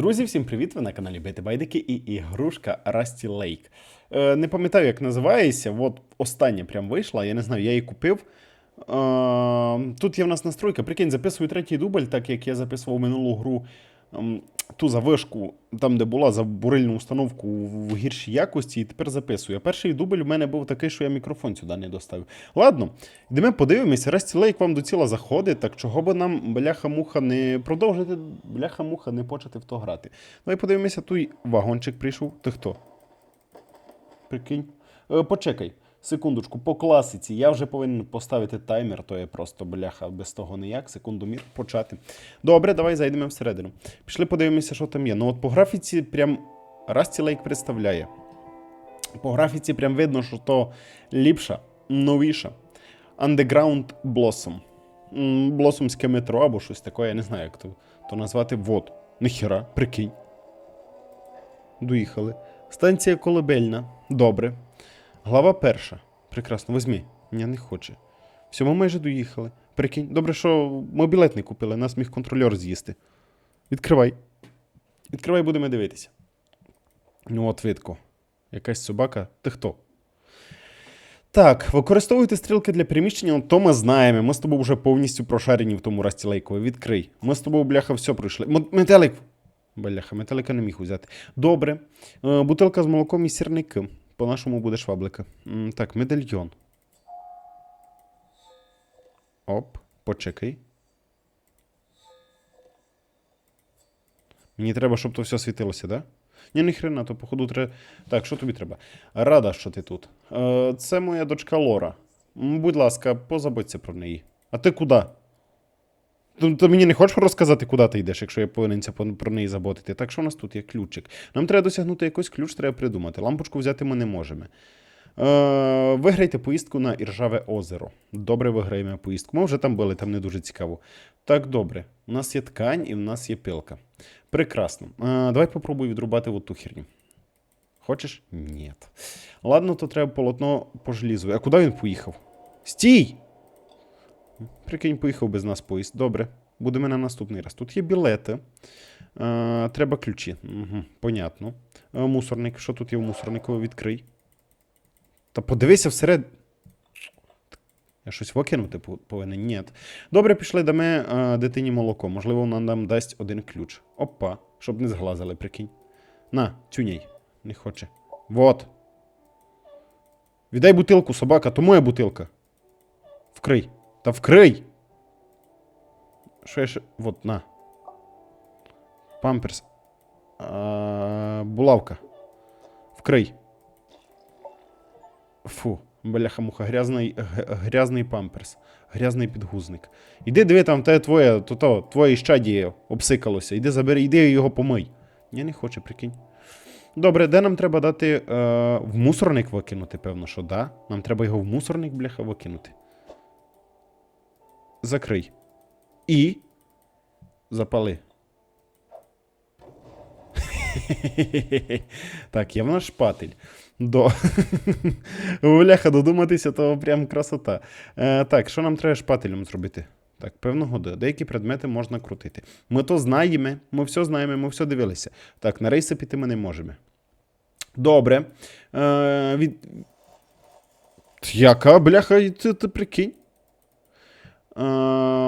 Друзі, всім привіт! Ви на каналі Бити Байдики і ігрушка Rusty Lake. Е, не пам'ятаю, як називається. От остання прям вийшла. Я не знаю, я її купив. Е, тут є в нас настройка. Прикинь, записую третій дубль, так як я записував минулу гру ту завишку, там, де була за бурильну установку в гіршій якості, і тепер записую. Перший дубль у мене був такий, що я мікрофон сюди не доставив. Ладно, йдемо подивимося. Rusty Lake вам до ціла заходить, так чого би нам бляха-муха не продовжити, бляха-муха не почати в то грати. Давай подивимося, той вагончик прийшов. Ти хто? Прикинь. Е, почекай. Секундочку, по класиці я вже повинен поставити таймер, то є просто бляха без того ніяк. Секундомір почати. Добре, давай зайдемо всередину. Пішли подивимося, що там є. Ну от по графіці прям Rusty Lake представляє. По графіці прям видно, що то ліпша, новіша. Underground Blossom. Блосомське метро або щось таке, я не знаю, як то, то назвати. Вот. Ніхіра, прикинь. Доїхали. Станція колебельна. Добре. Глава перша. Прекрасно, візьми. Я не хоче. Все, ми майже доїхали. Прикинь. Добре, що ми білет не купили, нас міг контрольор з'їсти. Відкривай. Відкривай, будемо дивитися. Ну, от видко. Якась собака. Ти хто? Так, використовуйте стрілки для переміщення, ну, то ми знаємо. Ми з тобою вже повністю прошарені в тому расті лейкові. Відкрий. Ми з тобою, бляха, все пройшли. Метелик. Бляха, метелика не міг взяти. Добре. Е, бутилка з молоком і сірники. По-нашому буде шваблика. Так, медальйон. Оп, почекай. Мені треба, щоб то все світилося, да? Ні, ні хрена, то походу треба. Так, що тобі треба? Рада, що ти тут. Е, це моя дочка Лора. Будь ласка, позаботься про неї. А ти куди? Ти, ти мені не хочеш розказати, куди ти йдеш, якщо я повинен про неї заботити. Так що у нас тут є ключик. Нам треба досягнути якийсь ключ, треба придумати. Лампочку взяти ми не можемо. Е, виграйте поїздку на Іржаве озеро. Добре, виграємо поїздку. Ми вже там були, там не дуже цікаво. Так, добре. У нас є ткань і в нас є пилка. Прекрасно. Е, давай попробуй відрубати ту херню. Хочеш? Ні. Ладно, то треба полотно по желізу. А куди він поїхав? Стій! Прикинь, поїхав без нас поїзд. Добре. Будемо на наступний раз. Тут є білети. Е, треба ключі. Угу, понятно. Е, мусорник. Що тут є в мусорнику? Відкрий. Та подивися всеред. Я щось викинути повинен? Ні. Добре, пішли дамо е, дитині молоко. Можливо, вона нам дасть один ключ. Опа, щоб не зглазили, прикинь. На, тюняй. Не хоче. Вот. Віддай бутилку, собака, то моя бутилка. Вкрий. Та вкрий. Що я ще. Вот, на. Памперс. Булавка. Вкрий. Фу, бляха-муха, грязний, грязний памперс, грязний підгузник. Іди диви, там те твоє, то, то, твоє щадіє обсикалося. Іди забери, іди його помий. Я не хочу, прикинь. Добре, де нам треба дати е, в мусорник викинути, певно, що да. Нам треба його в мусорник, бляха, викинути. Закрий. І. Запали. так, є в нас шпатель. До. Бляха, додуматися, то прям красота. Е, так, що нам треба шпателем зробити? Так, певного де- деякі предмети можна крутити. Ми то знаємо, ми все знаємо, ми все дивилися. Так, на рейси піти ми не можемо. Добре. Е, від... Яка бляха, ти, ти прикинь?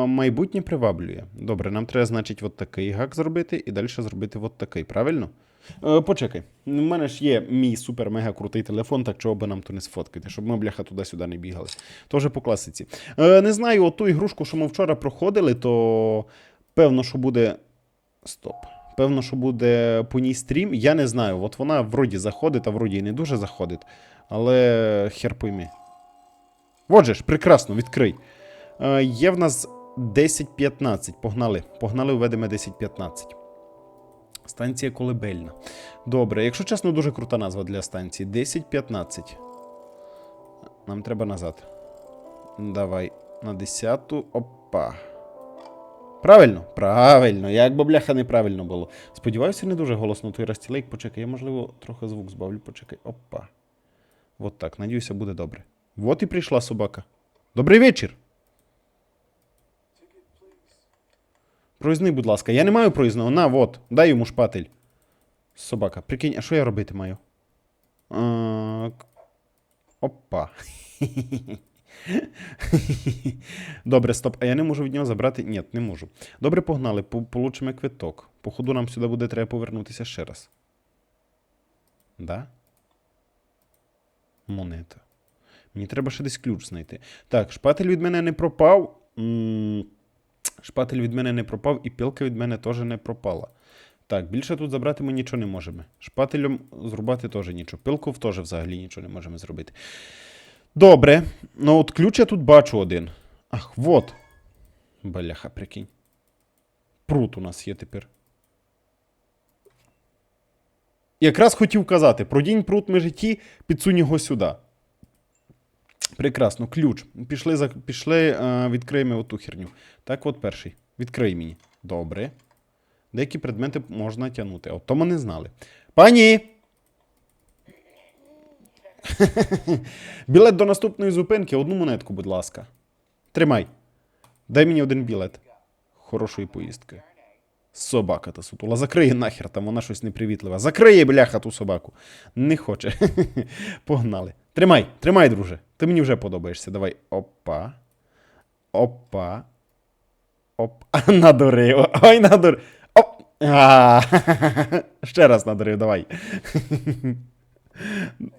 Майбутнє приваблює. Добре, нам треба, значить, от такий гак зробити і далі зробити от такий, правильно? Е, почекай. У мене ж є мій супер-мега крутий телефон, так чого би нам то не сфоткати, щоб ми, бляха, туди-сюди не бігали. То вже по класиці. Е, не знаю, оту ігрушку, що ми вчора проходили, то певно, що буде. Стоп. Певно, що буде по ній стрім. Я не знаю. От вона вроді заходить, а вроді і не дуже заходить. Але хер пойми. Вот же ж, прекрасно, відкрий. Е, є в нас 10-15. Погнали. Погнали, введемо 10-15. Станція колебельна. Добре, якщо чесно, дуже крута назва для станції. 10-15. Нам треба назад. Давай. На 10-ту. Опа. Правильно? Правильно. Як би бляха неправильно було. Сподіваюся, не дуже голосно той растілейк. Почекай, я, можливо, трохи звук збавлю. Почекай. Опа. Вот так. Надіюся, буде добре. Вот і прийшла собака. Добрий вечір. Проїзний, будь ласка. Я не маю проїзного. На, от, дай йому шпатель. Собака. Прикинь, а що я робити маю? А, Опа. Добре, стоп. А я не можу від нього забрати. Ні, не можу. Добре, погнали. По- Получимо квиток. Походу, нам сюди буде треба повернутися ще раз. Да? Монета. Мені треба ще десь ключ знайти. Так, шпатель від мене не пропав. М, Шпатель від мене не пропав, і пілка від мене теж не пропала. Так, більше тут забрати ми нічого не можемо. Шпателем зрубати теж нічого. Пилков теж взагалі нічого не можемо зробити. Добре. Ну от ключ я тут бачу один. Ах, вот. Баляха, прикинь. Прут у нас є тепер. Якраз хотів казати, продінь прут ми житті, підсунь його сюди. Прекрасно, ключ. Пішли, за... Пішли е, відкриємо оту херню. Так, от перший. Відкрий мені. Добре. Деякі предмети можна тягнути. От то ми не знали. Пані! Білет до наступної зупинки. Одну монетку, будь ласка. Тримай. Дай мені один білет. Хорошої поїздки. Собака та сутула. Закриє нахер там, вона щось непривітлива. Закриє, бляха, ту собаку. Не хоче. Погнали. Тримай, тримай, друже. Ти мені вже подобаєшся. Давай. Опа. Опа. Оп. Надурив. Ой, надурив. Оп. А, Ще раз надурив, давай.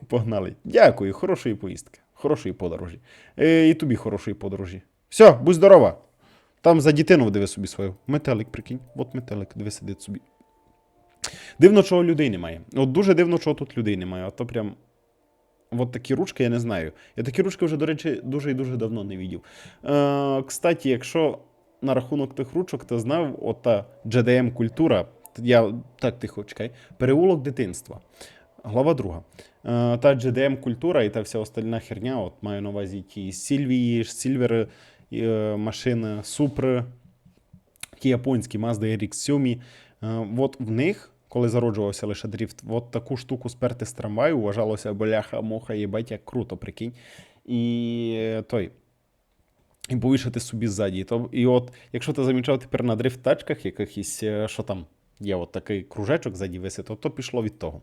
Погнали. Дякую, хорошої поїздки. Хорошої подорожі. Е, і тобі хорошої подорожі. Все, будь здорова. Там за дітину диви собі свою. Метелик, прикинь. От метелик, диви сидить собі. Дивно, чого людей немає. От дуже дивно, чого тут людей немає. От то прям. От такі ручки я не знаю. Я такі ручки вже, до речі, дуже і дуже давно не видів. Е, кстати, якщо на рахунок тих ручок ти знав, ота GDM культура, я так тихо чекай, переулок дитинства. Глава друга. Е, та GDM культура і та вся остальна херня, от маю на увазі ті Сільвії, Сільвери, е, машини, Супри, ті японські Mazda RX-7. Е, от в них, коли зароджувався лише дріфт, от таку штуку сперти з трамваю вважалося бляха, моха, їбать, як круто, прикинь. І е, той. І повішати собі ззаді. І от, якщо ти замічав тепер на дрифт-тачках якихось, е, що там є от такий кружечок ззаді висить, то, то пішло від того.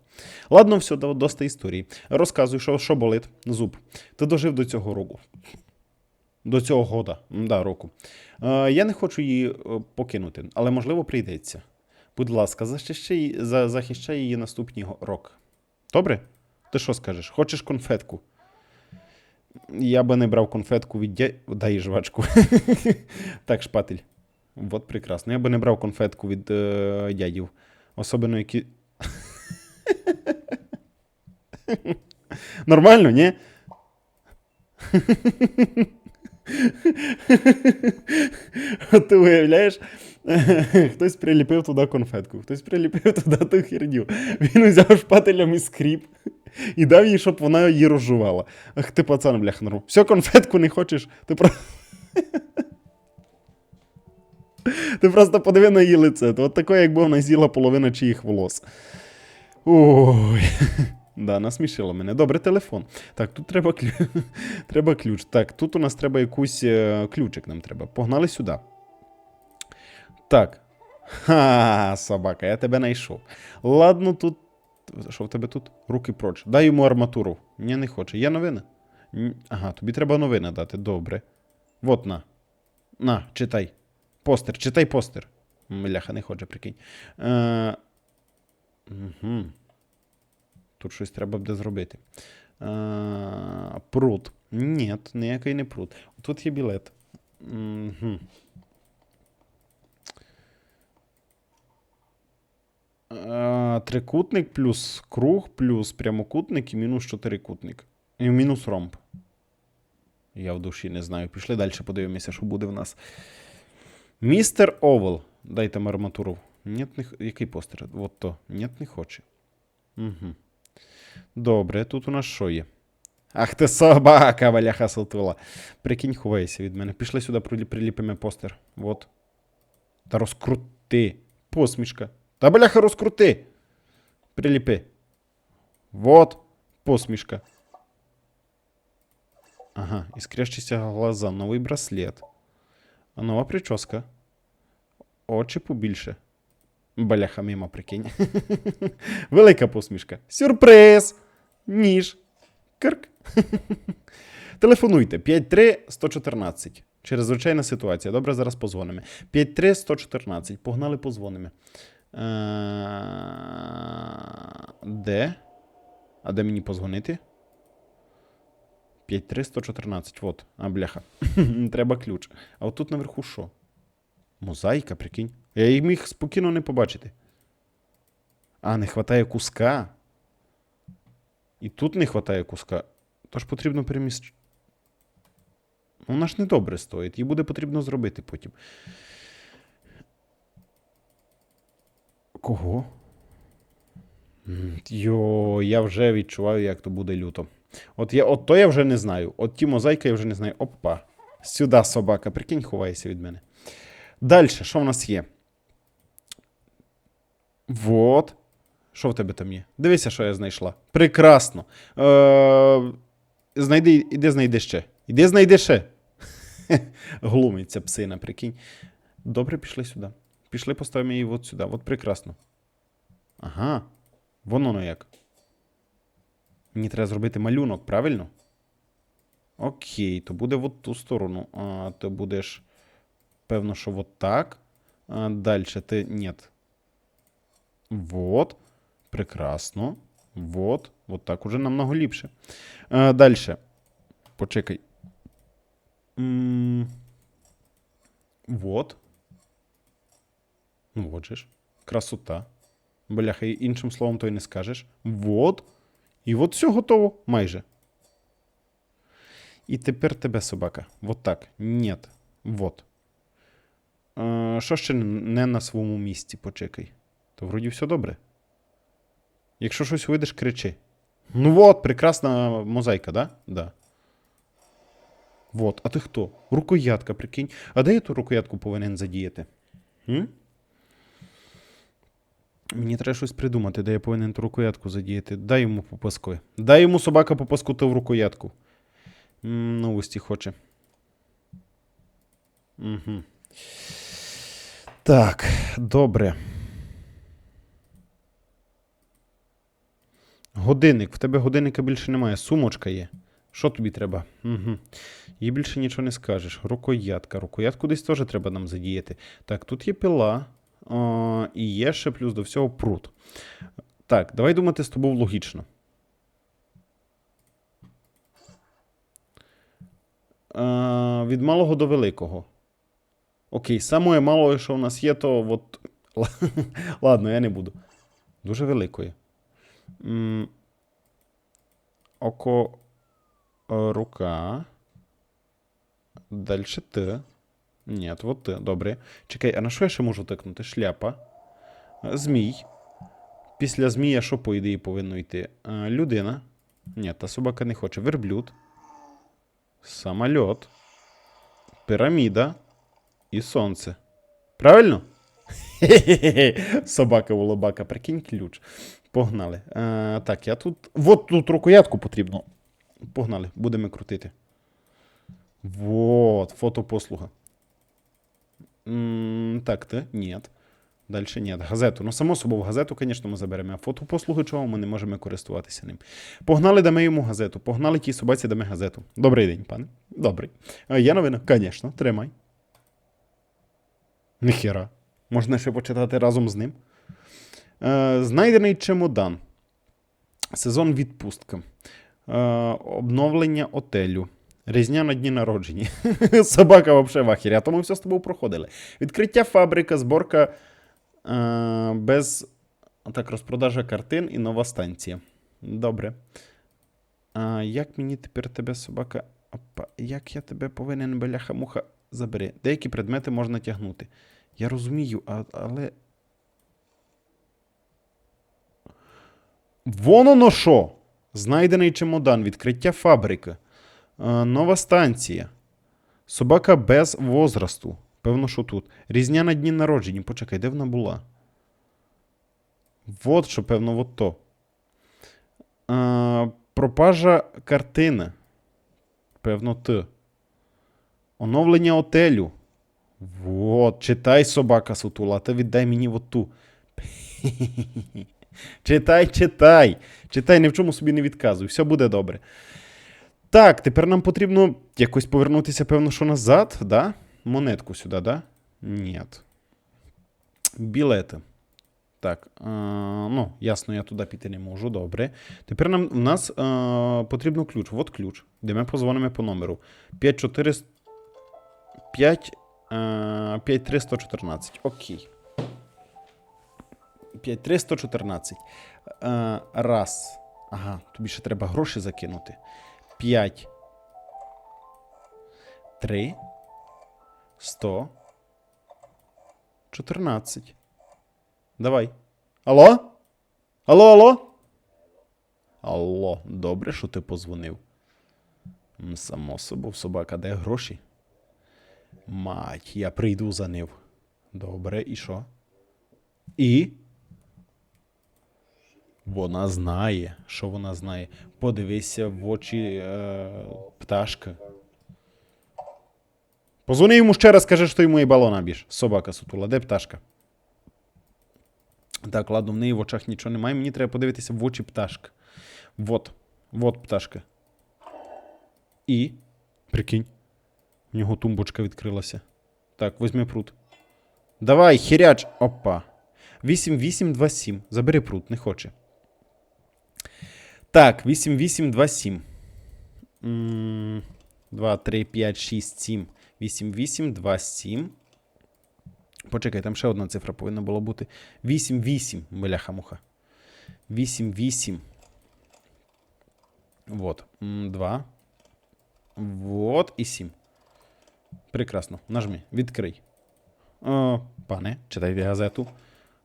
Ладно, все, до- доста історії. Розказуй, що, що болить. Зуб. Ти дожив до цього року. До цього года, да, року. Е, я не хочу її е, покинути, але можливо прийдеться. Будь ласка, захищай, захищай її наступні рок. Добре? Ти що скажеш? Хочеш конфетку? Я би не брав конфетку від дя... Дай жвачку. так, шпатель. От прекрасно. Я би не брав конфетку від е, дядів. Особливо які. Нормально, ні? Ти уявляєш, хтось приліпив туди конфетку, хтось приліпив туди ту херню. Він взяв шпателем і скріп і дав їй, щоб вона її розжувала. Ах ти пацан, бляха, норм. Все, конфетку не хочеш, ти про. Ти просто подиви на її лице. От таке, якби вона з'їла половина чиїх волос. Ой. Да, насмішило мене. Добре, телефон. Так, тут треба, клю... треба ключ. Так, тут у нас треба якийсь е, ключик нам треба. Погнали сюди. Так. Ха, собака, я тебе знайшов. Ладно, тут. Що в тебе тут? Руки проч. Дай йому арматуру. Ні, не хоче. Є новина? Ага, тобі треба новини дати. Добре. Вот на. На, читай. Постер, читай постер. Мляха, не хоче, прикинь. Е... Угу. Тут щось треба буде зробити. Е... Прут. Ні, ніякий не прут. Тут є білет. Угу. Е, Трикутник плюс круг плюс прямокутник і мінус чотирикутник. І мінус ромб. Я в душі не знаю. Пішли далі, подивимося, що буде в нас. Містер Овел. Дайте арматуру. Нет, не... Який постер? От то. Нет, не хоче. Угу. Добре, тут у нас що є? Ах ти собака, валяха салтула. Прикинь, ховайся від мене. Пішли сюди, прилі- приліпимо постер. Вот. Та розкрути. Посмішка. Та бляха розкрути. Приліпи. Вот. Посмішка. Ага, іскрящіся глаза, новий браслет. А нова прическа. очі побільше. Баляха мимо, прикинь. Велика посмішка. Сюрприз! Ніж. Кирк. Телефонуйте 53-114. Через звичайна ситуація. Добре, зараз позвонимо. 53-114. Погнали, позвонимо. Е, Де? А де мені позвонити? 53-114. Вот. А, бляха. Треба ключ. А от тут наверху що? Мозаїка, прикинь. Я її міг спокійно не побачити. А, не вистачає куска. І тут не вистачає куска. Тож потрібно переміщ... Ну, вона ж не добре стоїть. Її буде потрібно зробити потім. Кого? Йо, я вже відчуваю, як то буде люто. От я, от то я вже не знаю. От ті мозаїка я вже не знаю. Опа. Сюди собака, прикинь, ховайся від мене. Далі, що в нас є? Вот. Що в тебе там є? Дивися, що я знайшла. Прекрасно. Е, знайди, іди знайди ще. Іди знайди ще. Глумиться псина, прикинь. Добре, пішли сюди. Пішли, поставимо її от сюди. От прекрасно. Ага. Воно воно як. Мені треба зробити малюнок, правильно? Окей, то буде в ту сторону. А, то будеш. Певно, що вот так. А, далі ти. Нет. Вот. Прекрасно. Вот. Вот так уже намного ліпше. А, далі. Почекай. М, Вот. Ну, вот же ж. Красота. Бляха, і іншим словом то й не скажеш. Вот. І от все готово. Майже. І тепер тебе собака. Вот так. Нет. Вот. Е, що ще не на своєму місці? Почекай. То вроді все добре. Якщо щось видиш, кричи. Ну вот, прекрасна мозаїка, да? Да. Вот. А ти хто? Рукоятка, прикинь. А де я ту рукоятку повинен задіяти? М? Мені треба щось придумати, де я повинен ту рукоятку задіяти. Дай йому по паску. Дай йому собака по паску та в рукоятку. М, Новості хоче. Угу. Так, добре. Годинник. В тебе годинника більше немає. Сумочка є. Що тобі треба? Угу. Їй більше нічого не скажеш. Рукоятка. Рукоятку десь теж треба нам задіяти. Так, тут є пила. О, і є ще плюс до всього прут. Так, давай думати з тобою логічно. Е, від малого до великого. Окей, саме малое, що у нас є, то от. Ладно, я не буду. Дуже великої. М, Око. е, Рука. Дальше Т. Ні, от Т. Добре. Чекай, а на що я ще можу тикнути? Шляпа. Змій. Після змія, що по ідеї повинно йти? Е, Людина. Ні, та собака не хоче. Верблюд. Самольот. Піраміда. І сонце. Правильно? Хе-хе-хе. Собака улобака, прикинь ключ. Погнали. Е, так, я тут. Вот тут рукоятку потрібно. Погнали, будемо крутити. Вот, фотопослуга. М, так, ти? Ні. Далі ні. Газету. Ну, само собою, газету, звісно, ми заберемо. А фотопослуги чого ми не можемо користуватися ним. Погнали, дамо йому газету. Погнали тій собаці, дамо газету. Добрий день, пане. Добрий. Е, Є новина? Звісно, тримай. Ніхера. Можна ще почитати разом з ним. Е, знайдений чемодан. Сезон відпустка. Е, обновлення отелю. Різня на дні народження. Собака взагалі в ахері, а то ми все з тобою проходили. Відкриття фабрика, зборка е, без так, розпродажа картин і нова станція. Добре. А, як мені тепер тебе, собака. Опа, як я тебе повинен, бляха-муха, забери. Деякі предмети можна тягнути. Я розумію, а, але. Вон оно що! Знайдений чемодан, відкриття фабрики. Е, нова станція. Собака без возрасту. Певно, що тут. Різня на дні народження. Почекай, де вона була? Вот що, певно, от то. Е, пропажа картини. Певно, Т. Оновлення отелю. Вот, читай, собака сутула, а ти віддай мені от ту. читай, читай. Читай, ні в чому собі не відказуй, все буде добре. Так, тепер нам потрібно якось повернутися, певно, що назад, да? Монетку сюди, да? Ні. Білети. Так, е, ну, ясно, я туди піти не можу, добре. Тепер нам у нас е, потрібно ключ. От ключ, де ми позвонимо по номеру. 5400 5 е, 5314. Окей. 5314. Е, раз. Ага, тобі ще треба гроші закинути. 5. 3. 100. 14. Давай. Алло? Алло, алло? Алло, добре, що ти позвонив. Само собою, собака, де гроші? Мать, я прийду за ним. Добре, і що? І? Вона знає. Що вона знає? Подивися в очі е, пташка. Позвони йому ще раз, скажи, що йому і балона біж. Собака сутула, де пташка? Так, ладно, в неї в очах нічого немає. Мені треба подивитися в очі пташка. Вот. Вот пташка. І. Прикинь. В нього тумбочка відкрилася. Так, візьми прут. Давай, хіряч. Опа. 8827. Забери прут, не хоче. Так, 8827. 2, 3, 5, 6, 7. 8827. Почекай, там ще одна цифра повинна була бути. 8-8, бляха-муха. 8-8. Вот. 2. Вот і 7. Прекрасно. Нажми. Відкрий. О, пане, читайте газету.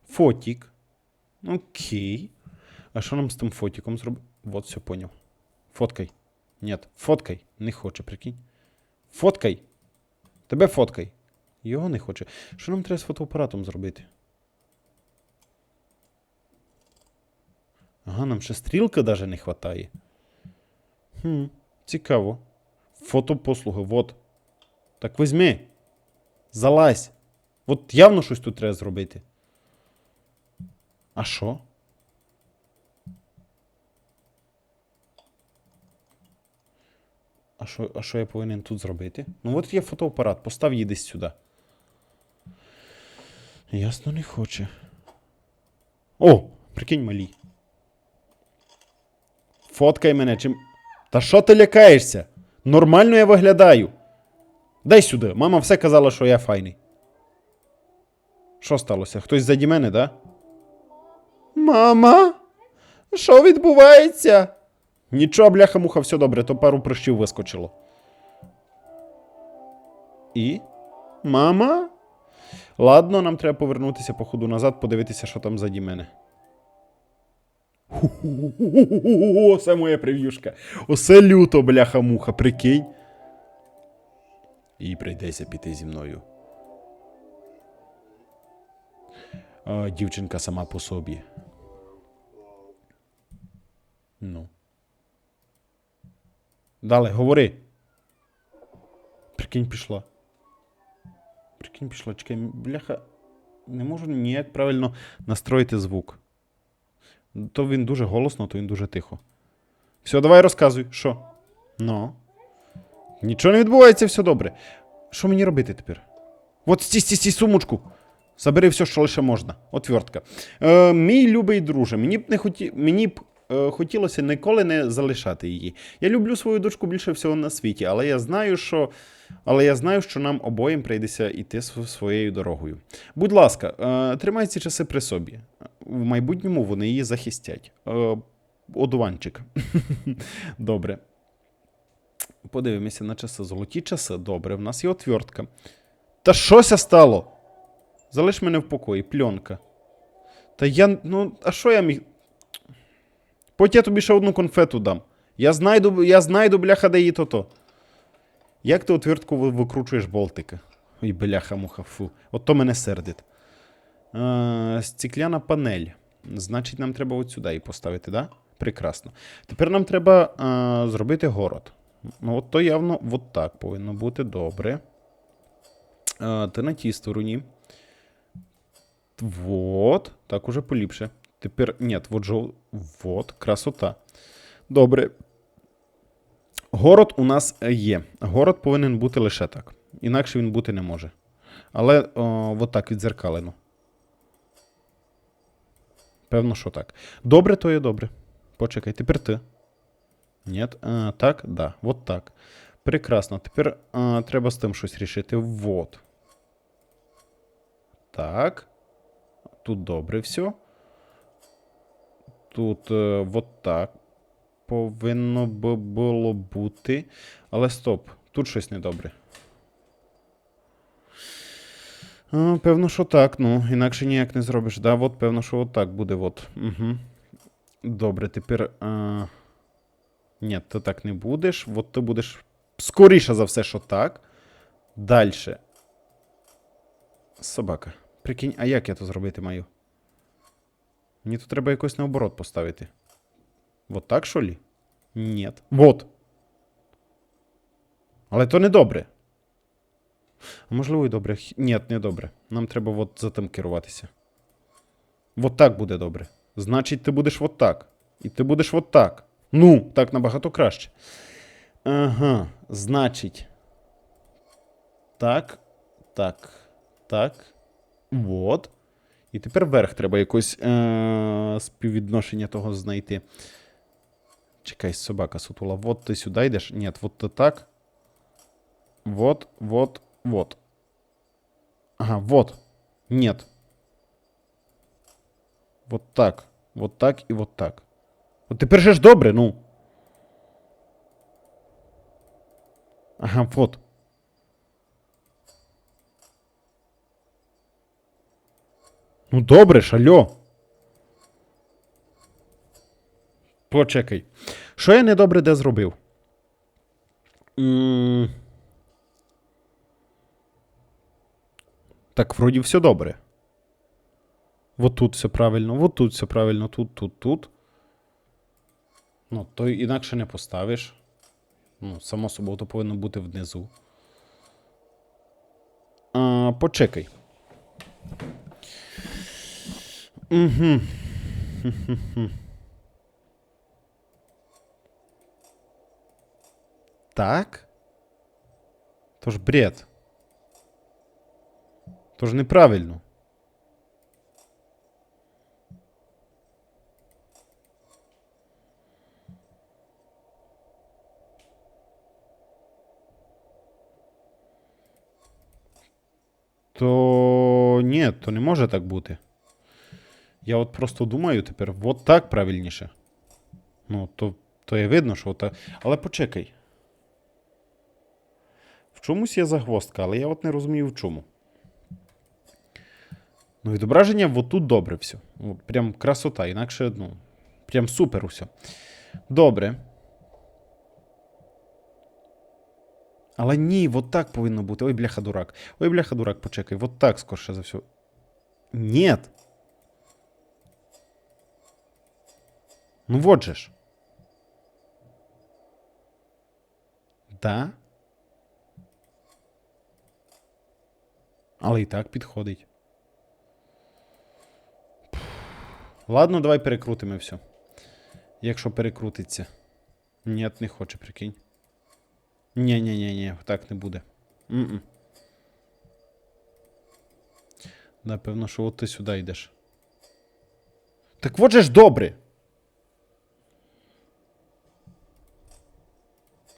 Фотік. Окей. А що нам з тим фотіком зробити? Вот, все поняв. Фоткай. Нет, фоткай. Не хоче, прикинь. Фоткай. Тебе фоткай. Його не хоче. Що нам треба з фотоапаратом зробити? Ага, нам ще стрілки навіть не вистачає. Хм, цікаво. Фотопослуги, вот. Так візьми. Залазь. От явно щось тут треба зробити. А що? А що, а що я повинен тут зробити? Ну от є фотоапарат, постав її десь сюди. Ясно, не хоче. О, прикинь малій. Фоткай мене чим. Та що ти лякаєшся? Нормально я виглядаю. Дай сюди. Мама все казала, що я файний. Що сталося? Хтось заді мене, да? Мама? Що відбувається? Нічого, бляха-муха, все добре, то пару прищів вискочило. І? Мама? Ладно, нам треба повернутися по ходу назад, подивитися, що там заді мене. Оце моя прев'юшка. Оце люто, бляха-муха, прикинь. І прийдеться піти зі мною. А, дівчинка сама по собі. Ну. Далі, говори. Прикинь, пішла. Прикинь, пішла, чекай, бляха. Не можу ніяк правильно настроїти звук. То він дуже голосно, то він дуже тихо. Все, давай розказуй, що? Ну. Нічого не відбувається, все добре. Що мені робити тепер? От стій, стій, стій, сумочку. Забери все, що лише можна. Отвертка. Е, мій любий друже, мені б не хоті... мені б хотілося ніколи не залишати її. Я люблю свою дочку більше всього на світі, але я знаю, що. Але я знаю, що нам обоїм прийдеться йти своєю дорогою. Будь ласка, е, тримай ці часи при собі. В майбутньому вони її захистять. Е, одуванчик. Добре. Подивимося на часи. Золоті часи. Добре, в нас є отвертка. Та щося стало? Залиш мене в покої, пленка. Та я. Ну, а що я міг. Потім я тобі ще одну конфету дам. Я знайду, я знайду, бляха, де її то-то. Як ти отвертку викручуєш болтика? Ой, бляха-муха, фу. От то мене сердить. Е, стекляна панель. Значить, нам треба от сюди її поставити, да? Прекрасно. Тепер нам треба е, зробити город. Ну, от то явно от так повинно бути добре. А, ти на тій стороні. Вот. Так, уже поліпше. Тепер. Ні, вот жов... Вот, красота. Добре. Город у нас е, є. Город повинен бути лише так. Інакше він бути не може. Але о, от так відзеркалено. Певно, що так. Добре, то є добре. Почекай, тепер ти. Ні, а, так, да, вот так. Прекрасно. Тепер а, треба з тим щось рішити. Вот. Так. Тут добре все. Тут е, вот так повинно би було бути. Але стоп, тут щось недобре. А, певно, що так, ну, інакше ніяк не зробиш. Да, от, певно, що от так буде. От. Угу. Добре, тепер. А... Ні, ти так не будеш. От ти будеш. Скоріше за все, що так. Дальше. Собака. Прикинь, а як я то зробити маю? Мені тут треба якось наоборот поставити. Вот так, що лі? Ні. Вот. Але то не добре. Можливо, і добре. Ні, не добре. Нам треба от за тим керуватися. Вот так буде добре. Значить, ти будеш вот так. І ти будеш вот так. Ну, так набагато краще. Ага, значить. Так, так, так. Вот. І тепер вверх треба якось е- співвідношення того знайти. Чекай, собака сутула. Вот ти сюди йдеш. Ні, вот ти так. Вот, вот, вот. Ага, вот. Нет. Вот так. Вот так і вот так. От тепер же ж добре, ну. Ага, вот. Ну добре ж, алло. Почекай. Що я недобре де зробив? М, Так, вроді все добре. Вот тут все правильно, вот тут все правильно, тут, тут, тут. Ну, то інакше не поставиш. Ну, само собою, то повинно бути внизу. А, почекай. Угу. Так? То ж бред. То ж неправильно. То ні, то не може так бути. Я от просто думаю тепер, от так правильніше. Ну, то, то є видно, що так. Але почекай. В чомусь є загвоздка, але я от не розумію в чому. Ну, відображення от тут добре все. От, прям красота, інакше, ну, прям супер усе. Добре. Але ні, от так повинно бути. Ой, бляха дурак. Ой, бляха дурак, почекай. От так скорше за все. Нет. Ну вот же ж. Да. Але і так підходить. Ладно, давай перекрутимо все. Якщо перекрутиться. Ні, не хоче, прикинь. ні ні ні ні так не буде. М-м. Напевно, що от ти сюди йдеш. Так от же ж добре.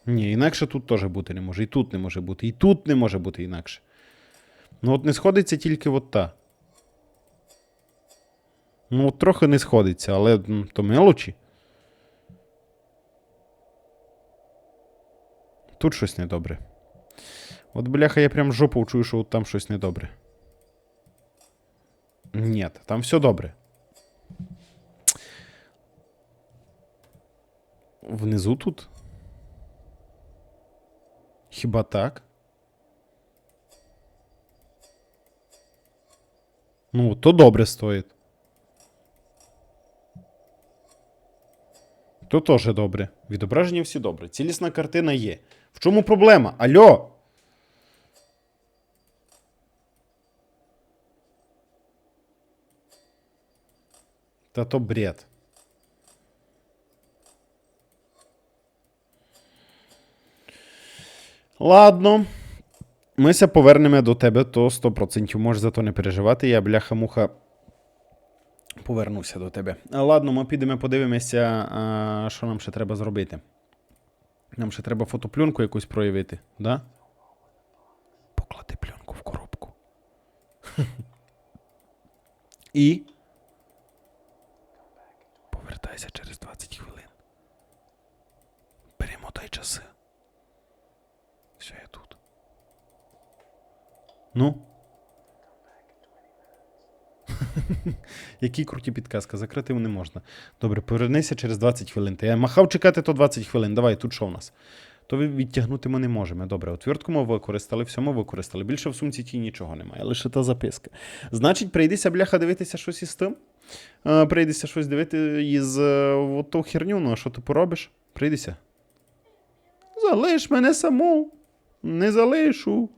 Ні, інакше тут теж бути не може. І тут не може бути. І тут не може бути інакше. Ну, от не сходиться тільки от та. Ну, от трохи не сходиться, але то мелочі. Тут щось недобре. От, бляха, я прям жопу чую, що от там щось недобре. Ні, там все добре. Внизу тут? Хіба так? Ну, то добре стоїть. То теж добре. Відображення всі добре. Цілісна картина є. В чому проблема? Альо? Та то бред. Ладно. Мися повернемо до тебе, то 100%. Можеш за то не переживати. Я, бляха-муха, повернуся до тебе. Ладно, ми підемо подивимося, а, що нам ще треба зробити. Нам ще треба фотопленку якусь проявити, да? Поклади пленку в коробку. І. Повертайся через 20 хвилин. Перемотай часи. Все, я тут. Ну. Які круті підказки, закрити не можна. Добре, повернися через 20 хвилин. Та я махав чекати то 20 хвилин. Давай, тут що в нас? То відтягнути ми не можемо. Добре, отвертку ми використали, все ми використали. Більше в сумці тій нічого немає, лише та записка. Значить, прийдися, бляха, дивитися щось із тим. А, прийдися щось дивити із е, ту херню, ну а що ти поробиш? Прийдися. Залиш мене саму. Не залишу.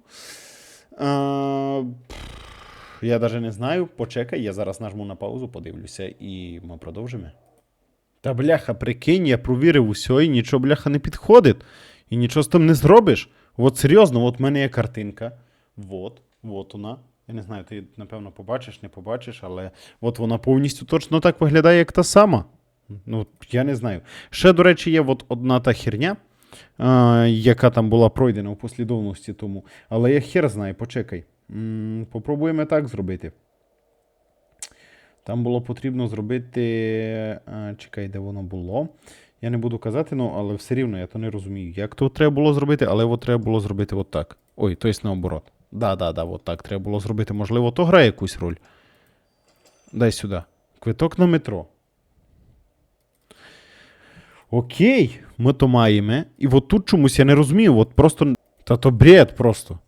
Я навіть не знаю. Почекай, я зараз нажму на паузу, подивлюся, і ми продовжимо. Та бляха, прикинь, я провірив усе, і нічого, бляха, не підходить. І нічого з тим не зробиш. От серйозно, от в мене є картинка. Вот, вот вона. Я не знаю, ти, напевно, побачиш, не побачиш, але от вона повністю точно так виглядає, як та сама. Ну, я не знаю. Ще, до речі, є от одна та херня, яка там була пройдена у послідовності тому. Але я хер знаю, почекай. Попробуємо так зробити. Там було потрібно зробити. Чекай, де воно було. Я не буду казати, ну, але все рівно я то не розумію. Як то треба було зробити, але от треба було зробити от так. Ой, то є наоборот. Да, да, да, от треба було зробити. Можливо, то грає якусь роль. Дай сюди. Квиток на метро. Окей, ми то маємо. І от тут чомусь я не розумію. От просто. Та то бред просто.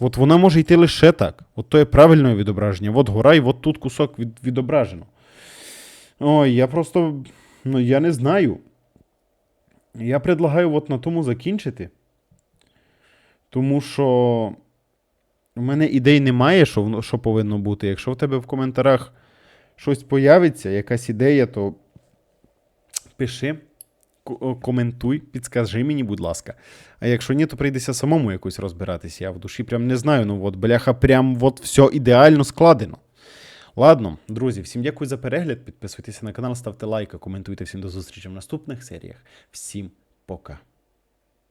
От вона може йти лише так. От то є правильне відображення. От гора, і от тут кусок від, відображено. Ой, я просто. Ну, я не знаю. Я предлагаю от на тому закінчити. Тому що у мене ідей немає, що, що повинно бути. Якщо в тебе в коментарях щось появиться, якась ідея, то пиши, коментуй, підскажи мені, будь ласка. А якщо ні, то прийдеться самому якось розбиратися. Я в душі прям не знаю. Ну от, бляха, прям от все ідеально складено. Ладно, друзі, всім дякую за перегляд. Підписуйтеся на канал, ставте лайк, коментуйте. Всім до зустрічі в наступних серіях. Всім пока.